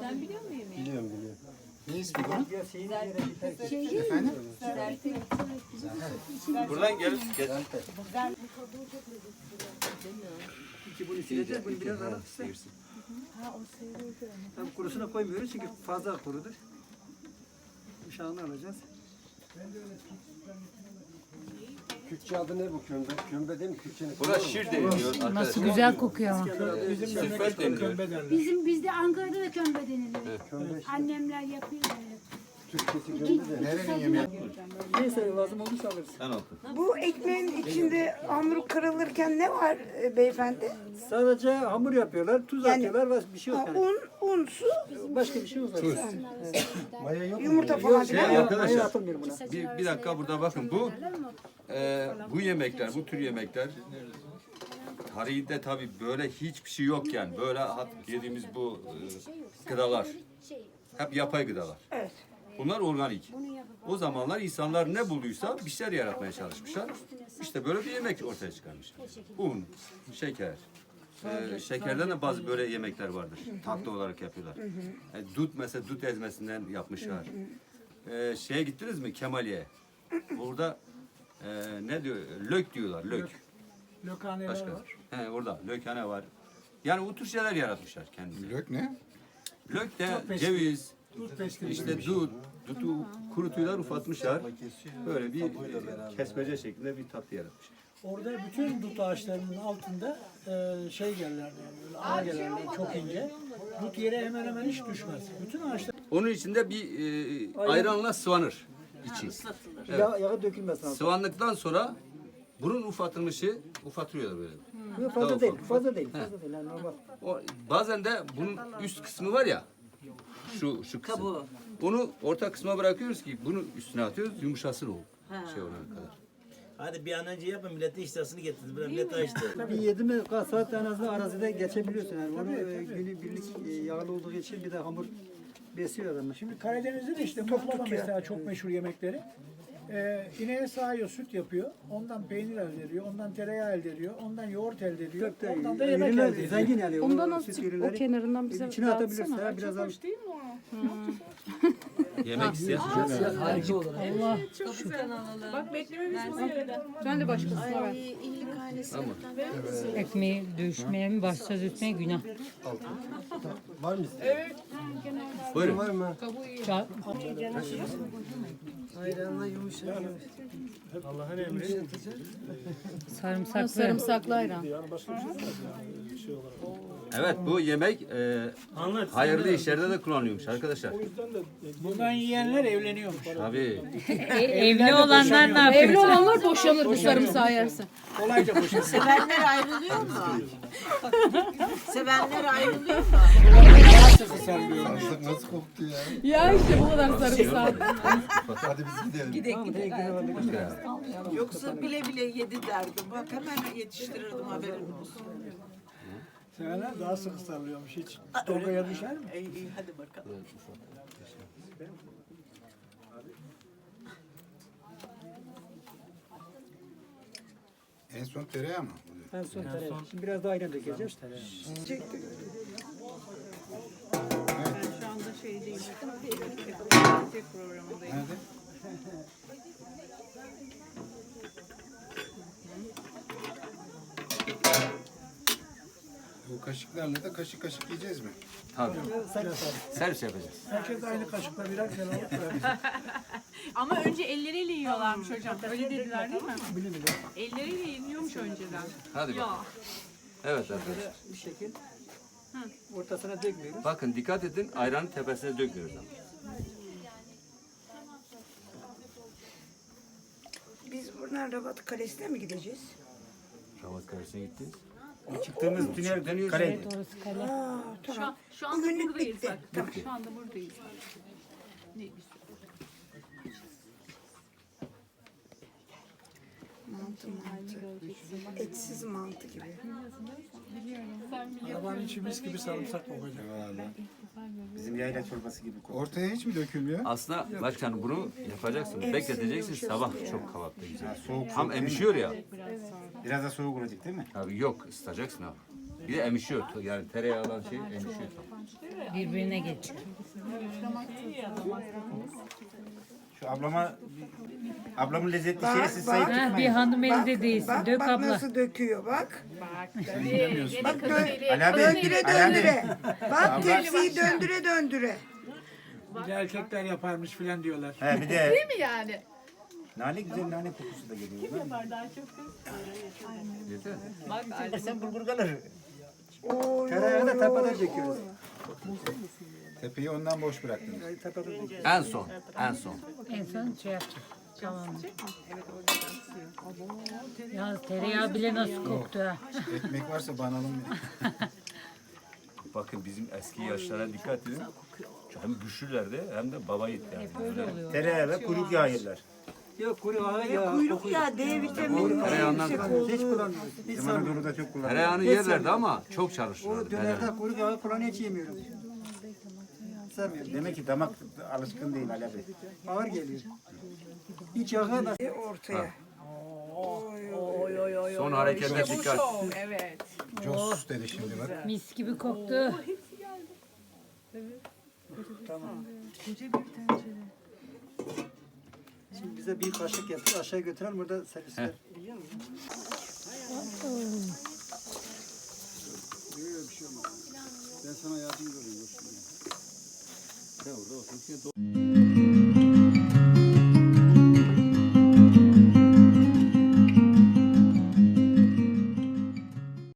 Sen biliyor musun yemeği? Biliyorum biliyorum. Ne ismi bunun? Buradan gelip geç. İki bunu sileceğiz, bunu biraz aratırsa. Tabii kurusuna koymuyoruz çünkü fazla kurudur. Uşağını alacağız. Kürtçe adı ne bu kömbe? Kömbe değil mi? Kürtçenin. Buna şir deniliyor Nasıl arkadaşlar. güzel kokuyor ama. Sülfet deniliyor. Bizim bizde Ankara'da da kömbe denilir. Annemler yapıyor. böyle. Türkçesi kömbe de. Nerenin yemeği? Neyse lazım olursa alırız. Sen oku. Bu ekmeğin içinde hamur kırılırken ne var e, beyefendi? Sadece hamur yapıyorlar, tuz Yani- atıyorlar, başka bir şey Ha, yok yani. un, un, su, Başka bir şey yok zaten. Maya yok mu? yumurta falan Şey arkadaşlar Hayır atılmıyor buna. bir, bir dakika burada bakın bu e, bu yemekler bu tür yemekler tarihinde tabi böyle hiçbir şey yok yani böyle hat, yediğimiz bu e, gıdalar hep yapay gıdalar. Evet. Bunlar organik. O zamanlar insanlar ne bulduysa bir şeyler yaratmaya çalışmışlar. İşte böyle bir yemek ortaya çıkarmışlar. Un, şeker. Ee, şekerden de bazı böyle yemekler vardır. Tatlı olarak yapıyorlar. E, dut mesela dut ezmesinden yapmışlar. Ee, şeye gittiniz mi Kemaliye? Burada e, ne diyor? Lök diyorlar. Lök. Lokhaneler Başka. var. He, orada lökhane var. Yani bu tür şeyler yaratmışlar kendileri. Lök ne? Lök de ceviz, pestili. işte dut, dutu kurutuylar ufatmışlar. Böyle bir e, kesmece şeklinde bir tatlı yaratmışlar. Orada bütün dut ağaçlarının altında e, şey gelirlerdi yani böyle ağ gelirlerdi çok ince. Dut yere hemen hemen hiç düşmez. Bütün ağaçlar Onun içinde bir e, ayranla sıvanır içi. Yağ, yağı dökülmez lazım. Sıvandıktan sonra bunun ufatılmışı ufatılıyor böyle. Yok, fazla Daha değil, ufak. fazla değil, fazla değil. Yani normal. O, bazen de bunun üst kısmı var ya şu şu kısım. Onu orta kısma bırakıyoruz ki bunu üstüne atıyoruz yumuşasın o şey olana kadar. Hadi bir an önce yapın milletin iştahını getirdin. Biraz millet açtı. Bir yedi mi saat en azından arazide geçebiliyorsun yani. Onu e, günü birlik e, yağlı olduğu için bir de hamur besiyor adamı. Şimdi Karadeniz'de de işte muhlama mesela çok meşhur yemekleri. E, ineğe sağıyor, süt yapıyor. Ondan peynir elde ediyor. Ondan tereyağı elde ediyor. Ondan yoğurt elde ediyor. Da Ondan da yemek ürünler elde ediyor. zengin yani. Ondan o azıcık süt o ürünleri kenarından bize içine dağıtsana. atabilirsin. Biraz az Yemek isteyen harika olur. Bak beklememiz buna göre. Sen de başkasına ver. Ekmeği düşmeye mi başlayacağız üstüne günah. Var mı? Evet. Buyurun. Var mı? Ça- Sarımsaklı. Sarımsaklı ayran. Evet bu yemek e, hayırlı işlerde de kullanılıyormuş arkadaşlar. Bundan yiyenler evleniyormuş. Tabii. evli olanlar ne yapıyor? Evli olanlar boşanır bu sarımsağı yerse. Kolayca boşanır. Sevenler ayrılıyor mu? Sevenler ayrılıyor mu? Sarımsak nasıl koktu ya? Ya işte bu kadar sarımsak. Hadi biz gidelim. Yoksa bile bile yedi derdim. Bak hemen yetiştirirdim haberin olsun. Sevenler daha sıkı sarılıyormuş hiç. Tokaya düşer mi? İyi iyi hadi bakalım. En son tereyağı mı? En son tereyağı. Şimdi biraz daha ayran dökeceğiz. Şu anda şey değil. Tek programındayım. Nerede? Bu kaşıklarla da kaşık kaşık yiyeceğiz mi? Tabii. Servis yapacağız. Herkes aynı kaşıkla birer kere alıp. Ama önce elleriyle yiyorlarmış hocam. Öyle dediler değil mi? Elleriyle yeniyormuş önceden. Hadi Ya. bak. Evet arkadaşlar. Bir şekil. Ortasına dökmüyoruz. Bakın dikkat edin ayranın tepesine dökmüyoruz ama. Biz buradan Rabat Kalesi'ne mi gideceğiz? Ravat Kalesi'ne gittiniz. Çıktığımız tünel dönüyoruz. Aa, Şu, tamam. an, şu anda Bugünlük buradayız bitti. bak. Tamam. Şu anda buradayız. Ne güzel. Mantı mantı. Etsiz mantı gibi. Arabanın içi mis gibi sarımsak kokacak. Bizim yayla çorbası gibi kokuyor. Ortaya hiç mi dökülmüyor? Aslında başkanım bunu yapacaksınız. Bekleteceksiniz sabah çok kavakta güzel. Soğuk Tam emişiyor ya. Biraz da soğuk olacak değil mi? Abi yok ısıtacaksın abi. Bir de emişiyor. Yani tereyağı olan şey emişiyor. Birbirine geçiyor. Şu ablama ablamın lezzetli şeysi sayıp Ha, bir hanım eli de değilsin. Dök abla. nasıl döküyor bak. Bilmiyorsun. Bak dö Ali abi, döndüre döndüre. Bak tepsiyi döndüre döndüre. Bir de erkekler yaparmış filan diyorlar. He bir de Değil mi yani? nane güzel nane kokusu da geliyor. Yapar daha çok. Bak. Sen bulgur kalır. Tereyağı da tepede döküyoruz. Tepeyi ondan boş bıraktınız. En son. En son. En son şey yapacak. Tamam. Ya tereyağı bile nasıl koktu ha. Ekmek varsa bana alın. Bakın bizim eski yaşlara dikkat edin. Hem güçlülerdi hem de baba yiğit yani. Öyle oluyor. Tereyağı ve kuyruk yağı yerler. Yok kuru yağı ya. Kuyruk ya D vitamini Tereyağından Hiç kullanmıyoruz. Hiç Bizim sanmıyorum. Anadolu'da çok kullanılıyor. Tereyağını yerlerdi ama çok O çalışırlardı. dönerde kuru yağı falan hiç yemiyorum. Sevmiyorum. Demek ki damak alışkın değil Ali abi. Ağır geliyor. İç yağı da ortaya. Son harekete dikkat. Şov, evet. Jos dedi şimdi bak. Mis gibi koktu. Şimdi bize bir kaşık getir aşağı götürelim burada servisler. Yok bir şey olmaz. Ben sana yardımcı olayım. Sen orada otururken